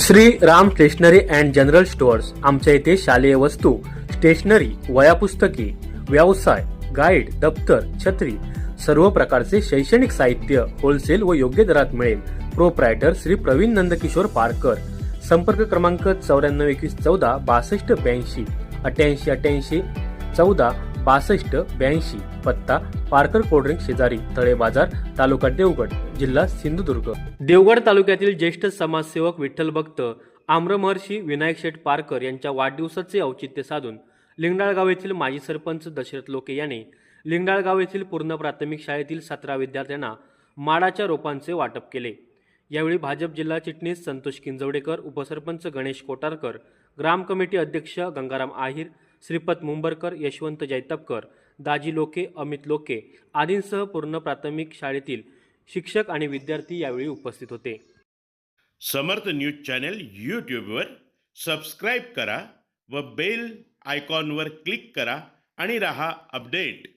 Shri Ram stationery and general stores आमच्या इथे शालेय वस्तू स्टेशनरी वयापुस्तके व्यवसाय गाईड दप्तर छत्री सर्व प्रकारचे शैक्षणिक साहित्य होलसेल व योग्य दरात मिळेल. प्रोप्रायटर श्री प्रवीण नंदकिशोर पारकर. संपर्क क्रमांक चौऱ्याण्णव एकवीस चौदा बासष्ट ब्याऐंशी अठ्याऐंशी अठ्याऐंशी चौदा बासष्ट ब्याऐंशी पत्ता पारकर कोल्ड्रिंक शेजारी तळे बाजार तालुका देवगड जिल्हा सिंधुदुर्ग. देवगड तालुक्यातील ज्येष्ठ समाजसेवक विठ्ठल भक्त आम्रमहर्षी विनायक शेठ पारकर यांच्या वाढदिवसाचे औचित्य साधून लिंगडाळगाव येथील माजी सरपंच दशरथ लोके यांनी लिंगडाळगाव येथील पूर्ण प्राथमिक शाळेतील सतरा विद्यार्थ्यांना माडाच्या रोपांचे वाटप केले. यावेळी भाजप जिल्हा चिटणीस संतोष किंजवडेकर उपसरपंच गणेश कोटारकर ग्राम कमिटी अध्यक्ष गंगाराम आहिर श्रीपत मुंबरकर यशवंत जैतपकर दाजी लोके अमित लोके आदींसह पूर्ण प्राथमिक शाळेतील शिक्षक आणि विद्यार्थी यावेळी उपस्थित होते. समर्थ न्यूज चॅनल यूट्यूबवर सबस्क्राईब करा व बेल आयकॉनवर क्लिक करा आणि रहा अपडेट.